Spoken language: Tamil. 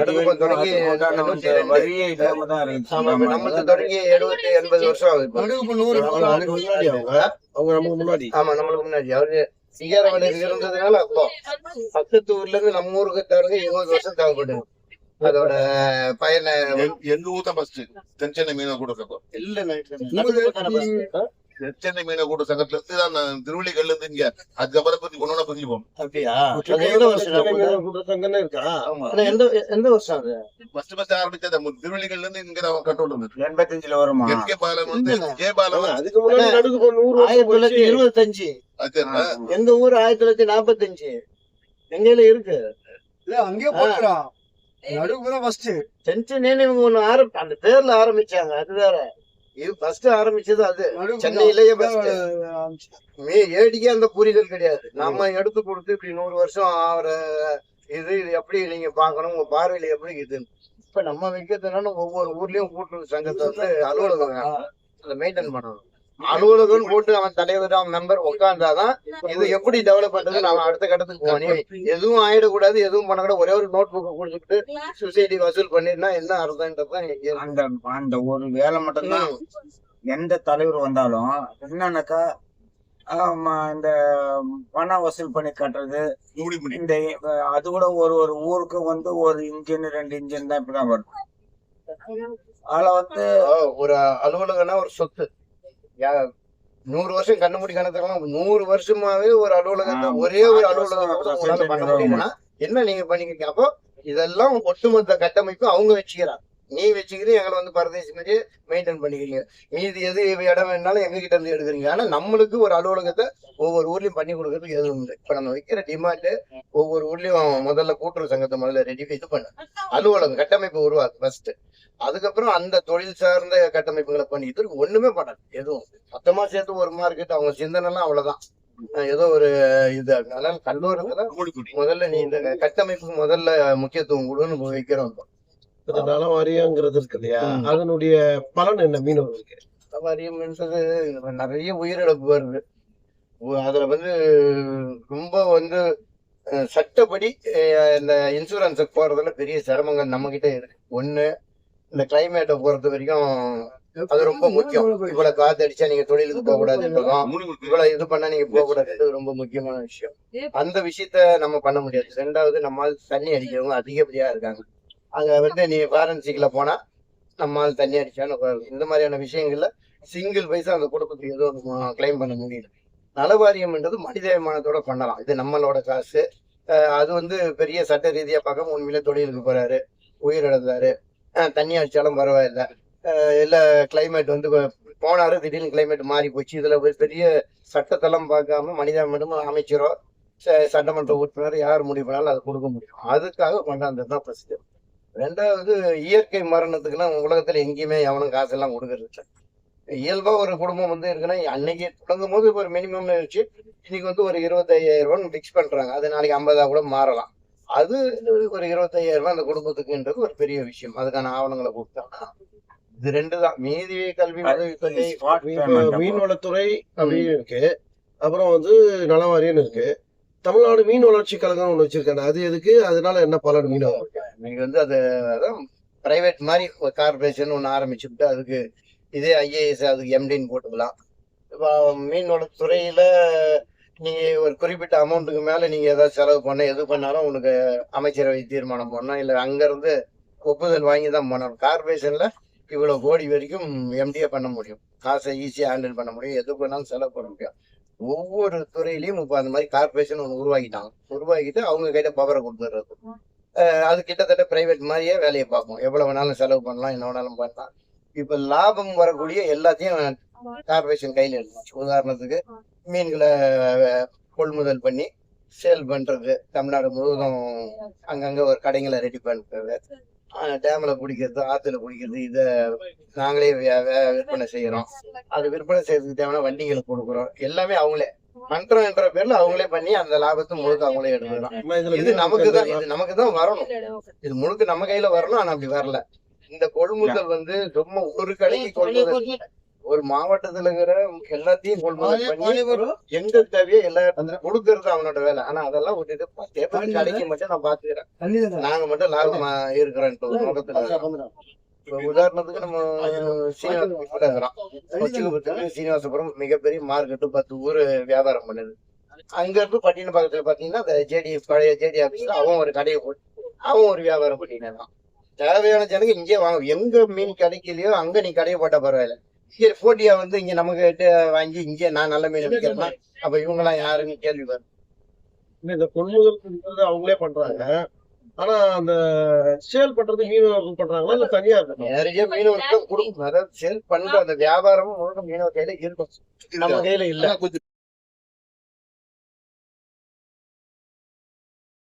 தொடங்கி தொடங்கி எழுபத்தி எண்பது வருஷம் ஆகுது முன்னாடி நமக்கு ஆமா நம்மளுக்கு முன்னாடி. அவரு இருந்ததுனால அப்போ பக்கத்து ஊர்ல இருந்து நம்ம ஊருக்கு தவிர இருபது வருஷம் தேவைப்படுது அதோட பயனை எங்க- ஊர் தான் ஃபர்ஸ்ட் தென்சென்னை மீனவ கூட இல்ல தென்சென்னை மீனவ கூட சங்கத்துல இருந்து தான் நான் திருவள்ளிக்கல்ல இருந்து இங்க அதுக்கப்புறம் பத்தி ஒன்னொன்னா பிரிஞ்சு போவோம் அப்படியா? எந்த வருஷம் நடக்குது? கூட்டத்தங்கன்னு இருக்கா? ஆமா. ஆனா எந்த எந்த வருஷம் அது? ஃபர்ஸ்ட் ஃபர்ஸ்ட் ஆரம்பிச்சது திருவள்ளிக்கல்ல இருந்து இங்க தான் கண்ட்ரோல் இருந்தது எண்பத்தஞ்சுல வருமா? எஸ்கே பாலம் வந்து ஜே பாலம் அதுக்கு முன்னாடி நடுக்கு நூறு ஆயிரத்தி தொள்ளாயிரத்தி. இருபத்தஞ்சு. எங்க ஊர் ஆயிரத்தி தொள்ளாயிரத்தி நாற்பத்தஞ்சு எங்கையில இருக்கு? இல்ல அங்கேயே போட்டுறா நடுவுக்கு தான் ஃபர்ஸ்ட் சென்சனேன்னு இவங்க ஒண்ணு ஆரம்பி அந்த பேர்ல ஆரம்பிச்சாங்க அது வேற. இது ஃபர்ஸ்ட் ஆரம்பிச்சது அது. சென்னையிலேயே. மே ஏடிக்கே அந்த புரிதல் கிடையாது. நம்ம எடுத்து கொடுத்து இப்படி நூறு வருஷம் ஆகிற இது இது எப்படி நீங்க பார்க்கணும்? உங்க பார்வையில எப்படி இது இப்ப நம்ம வைக்கிறதுனால ஒவ்வொரு ஊர்லயும் கூட்டுறவு சங்கத்தை வந்து அலுவலகம். அதை மெயின்டைன் பண்ணணும். அலுவலகம் போட்டு அவன் தலைவர் அவன் மெம்பர் உட்கார்ந்தாதான் இது எப்படி டெவலப் பண்றது நாம அடுத்த கட்டத்துக்கு போனோம் எதுவும் ஆயிடக்கூடாது எதுவும் பண்ணக்கூடாது ஒரே ஒரு நோட் புக்கை குடிச்சுட்டு சொசைட்டி வசூல் பண்ணிருந்தா என்ன அர்த்தம்ன்றதுதான் எனக்கு அந்த அந்த ஒரு வேலை மட்டும்தான். எந்த தலைவர் வந்தாலும் என்னன்னாக்கா ஆமா, இந்த பணம் வசூல் பண்ணி கட்டுறது இந்த அது கூட ஒரு ஒரு ஊருக்கு வந்து ஒரு இன்ஜின் ரெண்டு இன்ஜின் தான் இப்படிதான் வரும் அதுல வந்து ஒரு அலுவலகம்னா ஒரு சொத்து. நூறு வருஷம் கண்ணு மூடி கணக்கெல்லாம் நூறு வருஷமாவே ஒரு அலுவலகத்தை. ஒரே ஒரு அலுவலகம் பண்ண முடியும்னா? என்ன நீங்க பண்ணிக்கிறீங்க? அப்போ இதெல்லாம் ஒட்டுமொத்த கட்டமைப்பு அவங்க வச்சுக்கிறாங்க. நீ வச்சுக்கிறீங்க எங்களை வந்து பரதேசி மாதிரியே மெயின்டைன் பண்ணிக்கிறீங்க. மீதி எது இடம் வேணாலும் எங்க கிட்ட இருந்து எடுக்கிறீங்க. ஆனா நம்மளுக்கு ஒரு அலுவலகத்தை ஒவ்வொரு ஊர்லயும் பண்ணி கொடுக்கறதுக்கு எதுவும் இல்லை. இப்ப நம்ம வைக்கிற டிமாண்ட் ஒவ்வொரு ஊர்லயும் முதல்ல கூட்டுறவு சங்கத்தை முதல்ல ரெடி இது பண்ணு. அலுவலகம் கட்டமைப்பு உருவாக்கு ஃபர்ஸ்ட் அதுக்கப்புறம் அந்த தொழில் சார்ந்த கட்டமைப்புகளை பண்ணிட்டு இருக்கு. ஒண்ணுமே பண்ணாது எதுவும். மொத்தமா சேர்த்து ஒரு மார்க்கெட் அவங்க சிந்தனைலாம் அவ்வளவுதான். ஏதோ ஒரு இது. அதனால பண்ணி முதல்ல நீ இந்த கட்டமைப்புக்கு முதல்ல முக்கியத்துவம் கொடுன்னு வைக்கிறோம் இந்த நலவாரியங்கிறது இருக்கு இல்லையா. அதனுடைய பலன் என்ன? மீனவர்களுக்கு வாரியம்ன்றது நிறைய உயிரிழப்பு வருது. அதுல வந்து ரொம்ப வந்து சட்டப்படி இந்த இன்சூரன்ஸுக்கு போறதுல பெரிய சிரமங்கள் நம்ம கிட்ட இருக்கு. ஒண்ணு இந்த கிளைமேட்டை பொறுத்த வரைக்கும் அது ரொம்ப முக்கியம். இவ்வளவு காத்து அடிச்சா நீங்க தொழிலுக்கு போக கூடாதுன்றதும் இவ்வளவு இது பண்ணா நீங்க போக கூடாது ரொம்ப முக்கியமான விஷயம். அந்த விஷயத்த நம்ம பண்ண முடியாது. ரெண்டாவது நம்ம தண்ணி அடிக்கிறவங்க அதிகப்படியா இருக்காங்க. அங்கே வந்து நீ ஃபாரன்சிக்கில் போனால் நம்மால் தண்ணி அடிச்சான்னு இந்த மாதிரியான விஷயங்களில் சிங்கிள் பைசா அந்த குடும்பத்துக்கு எதுவும் கிளைம் பண்ண முடியல நலவாரியம்ன்றது மனிதாபிமானத்தோட பண்ணலாம். இது நம்மளோட காசு. அது வந்து பெரிய சட்ட ரீதியாக பார்க்க உண்மையிலே தொழிலுக்கு போகிறாரு உயிரிழந்தாரு தண்ணி அடித்தாலும் பரவாயில்ல. இல்லை கிளைமேட் வந்து போனார் போனாரு திடீர்னு கிளைமேட் மாறி போச்சு. இதில் பெரிய சட்டத்தெல்லாம் பார்க்காம மனிதாபிமானம் அமைச்சரோ ச- சட்டமன்ற உறுப்பினர் யார் முடிவு பண்ணாலும் அதை கொடுக்க முடியும். அதுக்காக கொண்டாந்தது தான் பிரசித்தம் ரெண்டாவது இயற்கை மரணத்துக்குலாம் உலகத்துல எங்கேயுமே எவனும் காசெல்லாம் கொடுக்கறது இல்லை இயல்பா ஒரு குடும்பம் வந்து இருக்குன்னா அன்னைக்கு தொடங்கும் போது ஒரு மினிமம் இருந்துச்சு இன்னைக்கு வந்து ஒரு இருபத்தையாயிரம் ரூபான்னு ஃபிக்ஸ் பண்றாங்க. அது நாளைக்கு ஐம்பதா கூட மாறலாம். அது ஒரு இருபத்தையாயிரம் ரூபாய் அந்த குடும்பத்துக்குன்றது ஒரு பெரிய விஷயம். அதுக்கான ஆவணங்களை கொடுத்தாங்க இது ரெண்டு தான். மீதி கல்வி உதவித்தொகை. மீன்வளத்துறை அப்படின்னு இருக்கு. அப்புறம் வந்து நலவாரியன்னு இருக்கு. தமிழ்நாடு மீன் வளர்ச்சி கழகம் ஒண்ணு வச்சிருக்காங்க. அது எதுக்கு? அதனால என்ன பலன் மீனவர் நீங்க வந்து அது அதான் பிரைவேட் மாதிரி ஒரு கார்பரேஷன் ஒன்று ஆரம்பிச்சுக்கிட்டு அதுக்கு இதே ஐஏஎஸ் அதுக்கு எம்டின்னு போட்டுக்கலாம். இப்போ மீனோட துறையில் நீங்கள் ஒரு குறிப்பிட்ட அமௌண்ட்டுக்கு மேல நீங்க ஏதாவது செலவு பண்ண எது பண்ணாலும் உங்களுக்கு அமைச்சரவை தீர்மானம் பண்ணணும் இல்லை அங்கேருந்து ஒப்புதல் வாங்கி தான் பண்ணணும். கார்பரேஷனில் இவ்வளவு கோடி வரைக்கும் எம்டிஏ பண்ண முடியும். காசை ஈஸியாக ஹேண்டில் பண்ண முடியும். எது பண்ணாலும் செலவு பண்ண முடியும். ஒவ்வொரு துறையிலையும் இப்போ அந்த மாதிரி கார்பரேஷன் ஒன்று உருவாக்கிட்டாங்க. உருவாக்கிட்டு அவங்க கிட்ட பவரை கொடுத்துடுறது. அது கிட்டத்தட்ட பிரைவேட் மாதிரியே வேலையை பார்ப்போம். எவ்வளவு வேணாலும் செலவு பண்ணலாம் என்ன வேணாலும் பண்ணலாம். இப்ப லாபம் வரக்கூடிய எல்லாத்தையும் கார்பரேஷன் கையில் எடுத்துச்சு உதாரணத்துக்கு மீன்களை கொள்முதல் பண்ணி சேல் பண்றது. தமிழ்நாடு முழுவதும் அங்கங்க ஒரு கடைங்களை ரெடி பண்றது. டேம்ல பிடிக்கிறது ஆத்துல பிடிக்கிறது இதை நாங்களே விற்பனை செய்யறோம். அது விற்பனை செய்யறதுக்கு தேவையான வண்டிகளுக்கு கொடுக்குறோம். எல்லாமே அவங்களே. மன்றம் என்ற பேர்ல அவங்களே பண்ணி அந்த லாபத்தை முழுக்க அவங்களே எடுத்துக்கிறோம் இது நமக்கு தான் இது நமக்கு தான் வரணும். இது முழுக்க நம்ம கையில வரணும் ஆனா அப்படி வரல. இந்த கொள்முதல் வந்து சும்மா ஒரு கடைக்கு கொள்முதல். ஒரு மாவட்டத்துல இருக்கிற எல்லாத்தையும் கொள்முதல் பண்ணி எங்க தேவையோ எல்லா கொடுக்கறது அவனோட வேலை. ஆனா அதெல்லாம் விட்டுட்டு கடைக்கு மட்டும் நான் பாத்துக்கிறேன் நாங்க மட்டும் லாபமா இருக்கிறோம் நோக்கத்துல இருக்கிறோம். இப்ப உதாரணத்துக்கு நம்ம கொச்சிக்குப்பத்துல சீனிவாசபுரம் மிகப்பெரிய மார்க்கெட்டு பத்து ஊர் வியாபாரம் பண்ணுது. அங்க இருந்து பட்டின பக்கத்துல பாத்தீங்கன்னா அந்த ஜேடி பழைய ஜேடி ஆபீஸ்ல அவன் ஒரு கடையை போட்டு அவன் ஒரு வியாபாரம் இருக்கான் தேவையான ஜனங்க இங்கே வாங்க எங்க மீன் கிடைக்கலையோ அங்க நீ கடையை போட்டா பரவாயில்ல. இங்க போட்டியா வந்து இங்க நமக்கு கிட்ட வாங்கி இங்க நான் நல்ல மீன் விற்கிறேன்னா அப்ப இவங்கெல்லாம் யாருன்னு கேள்வி வரும். இந்த கொள்முதல் அவங்களே பண்றாங்க. ஆனா அந்த சேல் பண்றது மீனவர்கள் பண்றாங்களா? இல்ல தனியா இருக்கா நிறைய மீனவர்கள் கொடுக்கும். அதாவது சேல் பண்ற அந்த வியாபாரமும் முழுக்க மீனவர் கையில இருக்கும். நம்ம கையில இல்ல.